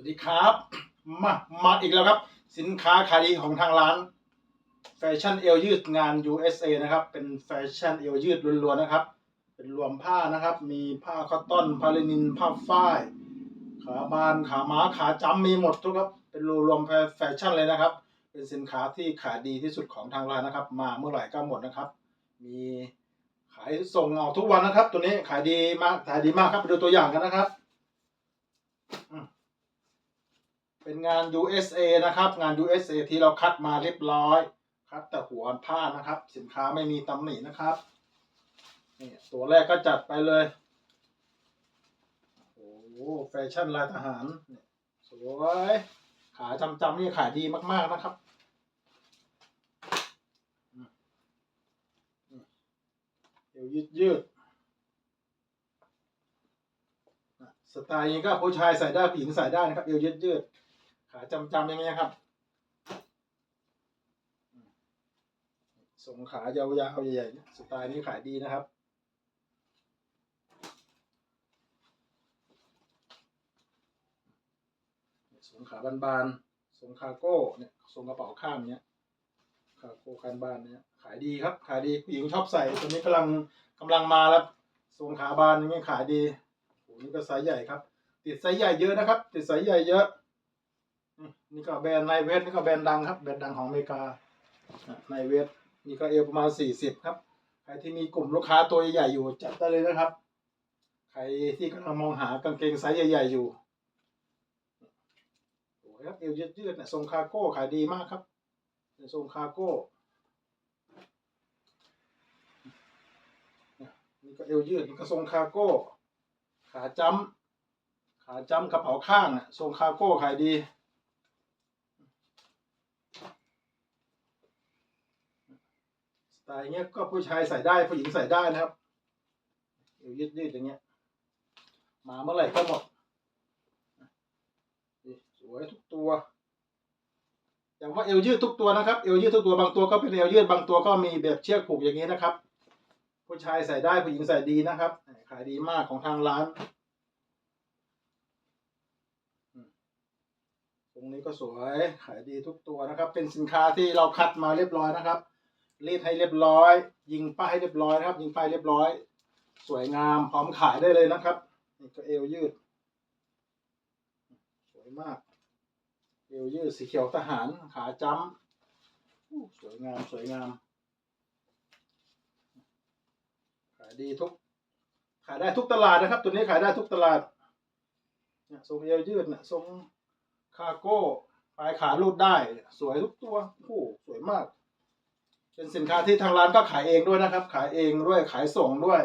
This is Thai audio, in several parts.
วัสดีครับ มามาอีกแล้วครับ สินค้าขายดีของทางร้าน แฟชั่นเอวยืดงาน USA นะครับ เป็นแฟชั่นเอวยืดล้วนๆนะครับ เป็นรวมผ้านะครับ มีผ้าคอตตอนผ้าลินินผ้าฝ้ายขาบานขาม้าขาจำมีหมดทุกครับ เป็นรวมแฟชั่นเลยนะครับ เป็นสินค้าที่ขายดีที่สุดของทางร้านนะครับ มาเมื่อไหร่ก็หมดนะครับ มีขายส่งออกทุกวันนะครับ ตัวนี้ขายดีมากขายดีมากครับไปดูตัวอย่างกันนะครับ เป็นงาน USA นะครับ งาน USA ที่เราคัดมาเรียบร้อย คัดแต่หัวผ้านะครับ สินค้าไม่มีตำหนินะครับนี่ตัวแรกก็จัดไปเลย โอ้โหแฟชั่นลายทหารนี่สวย ขาจำจำๆนี่ขายดีมากๆนะครับเอวยืดยืดสไตล์นี้ก็ผู้ชายใส่ได้ผู้หญิงใส่ได้นะครับเอวยืดยืด ขาจำจำๆย่างเงี้ยครับอืมทรงขายาวๆใหญ่ๆสไตล์นี้ขายดีนะครับ ทรงขาบานๆทรงคาโก้เนี่ยทรงกระเป๋าข้างเนี้ยคาโก้คันบานเนี่ยขายดีครับ ขายดีผู้หญิงชอบใส่ตัวนี้กำลังกำลังมาแล้วทรงขาบานอย่างเงี้ยขายดีโอ้นี่ก็ไซส์ใหญ่ครับ ติดไซส์ใหญ่เยอะนะครับ ติดไซส์ใหญ่เยอะ นี่ก็แบรนด์ไนเวสนี่ก็แบรนด์ดังครับ แบรนด์ดังของอเมริกาไนเวสนี่ก็เอวประมาณสี่สิบครับ ใครที่มีกลุ่มลูกค้าตัวใหญ่ๆอยู่จัดได้เลยนะครับ ใครที่กำลังมองหากางเกงไซส์ใหญ่ๆอยู่โอ้ยครับเอวยืดๆเนี่ยทรงคาโก้ขายดีมากครับทรงคาโก้นี่ยนี่ก็เอวยืดนี่ก็ทรงคาโก้ ขาจ้ำขาจ้ำกระเป๋าข้างอะทรงคาโก้ขายดี สไตล์เงี้ยก็ผู้ชายใส่ได้ผู้หญิงใส่ได้นะครับเอวยืดๆอย่างเงี้ย มาเมื่อไหร่ก็หมดสวยทุกตัว อย่างว่าเอวยืดทุกตัวนะครับเอวยืดทุกตัวบางตัวก็เป็นเอวยืดบางตัวก็มีแบบเชือกผูกอย่างนี้นะครับ ผู้ชายใส่ได้ผู้หญิงใส่ดีนะครับขายดีมากของทางร้านตรงนี้ก็สวยขายดีทุกตัวนะครับ เป็นสินค้าที่เราคัดมาเรียบร้อยนะครับ รีดให้เรียบร้อย ยิงป้ายให้เรียบร้อยนะครับ ยิงป้ายเรียบร้อย สวยงามพร้อมขายได้เลยนะครับนี่ก็เอวยืด สวยมาก เอวยืดสีเขียวทหารขาจ้ำสวยงามสวยงาม ขายดีทุก ขายได้ทุกตลาดนะครับ ตัวนี้ขายได้ทุกตลาดเนี่ยทรงเอวยืดเนี่ยทรงคาโก้ปลายขาลูดได้ สวยทุกตัวโอ้สวยมาก เป็นสินค้าที่ทางร้านก็ขายเองด้วยนะครับ ขายเองด้วยขายส่งด้วย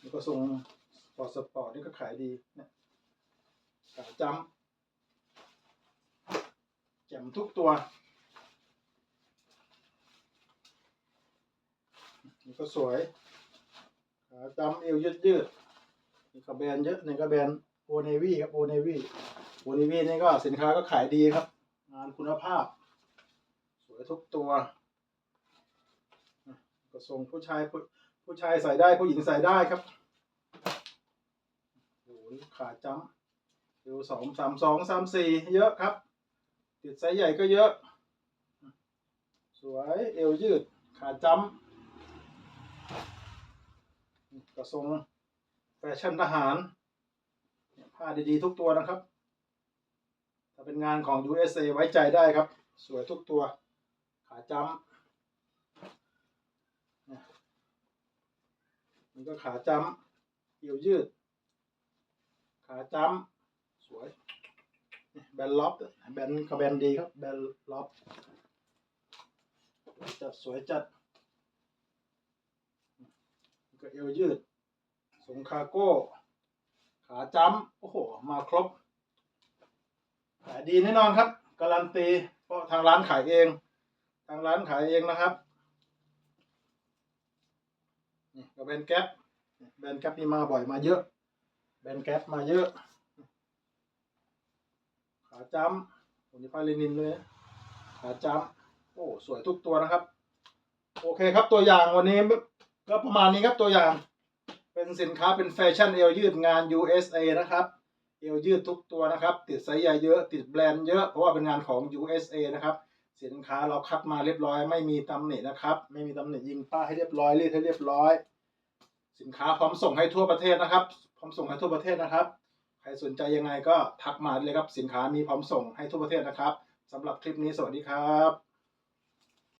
นี่ก็ทรงสปอร์ตสปอร์ตนี่ก็ขายดีเนี่ยขาจำแจ่มทุกตัวนี่ก็สวยขาจำเอวยืดยืดๆนี่ก็แบรนด์เยอะนี่ก็แบรนด์โอเนวี่ครับโอเนวี่โอเนวี่นี่ก็สินค้าก็ขายดีครับ งานคุณภาพ วยทุกตัวนะก็ทรงผู้ชายผู้ผู้ชายใส่ได้ผู้หญิงใส่ได้ครับโอ้ยขาจ้ำเอวสองสามสองสามสี่เยอะครับ ติดไซส์ใหญ่ก็เยอะ สวยเอวยืด ขาจ้ำกระทรงแฟชั่นทหารผ้าดีๆทุกตัวนะครับ ถ้าเป็นงานของ USA ไว้ใจได้ครับ สวยทุกตัว ขาจ้ำนี่ยนี่ก็ขาจ้ำเอวยืด ขาจ้ำสวย แบนล็อบแบนก็แบนดีครับ แบนล็อบจัดสวยจัดก็เอวยืดสงคาโก้ ขาจ้ำโอ้โห มาครบขายดีแน่นอนครับ การันตี เพราะทางร้านขายเอง ทางร้านขายเองนะครับนี่ก็แบรนด์แก๊ปแบรนด์แก๊ปนี่มาบ่อยมาเยอะ แบนแก๊สมาเยอะ ขาจ้ำผมจะไปเลนินเลย ขาจ้ำโอ้สวยทุกตัวนะครับ โอเคครับตัวอย่างวันนี้ก็ประมาณนี้ครับตัวอย่าง เป็นสินค้าเป็นแฟชั่นเอวยืดงาน USA นะครับเอวยืดทุกตัวนะครับ ติดไซส์ใหญ่เยอะ ติดแบรนด์เยอะ เพราะว่าเป็นงานของ USA นะครับ สินค้าเราคัดมาเรียบร้อย ไม่มีตำหนินะครับ ไม่มีตำหนิยิงป้าให้เรียบร้อยเรียดให้เรียบร้อย สินค้าพร้อมส่งให้ทั่วประเทศนะครับ พร้อมส่งให้ทั่วประเทศนะครับ ใครสนใจยังไงก็ทักมาเลยครับ สินค้ามีพร้อมส่งให้ทั่วประเทศนะครับสำหรับคลิปนี้สวัสดีครับ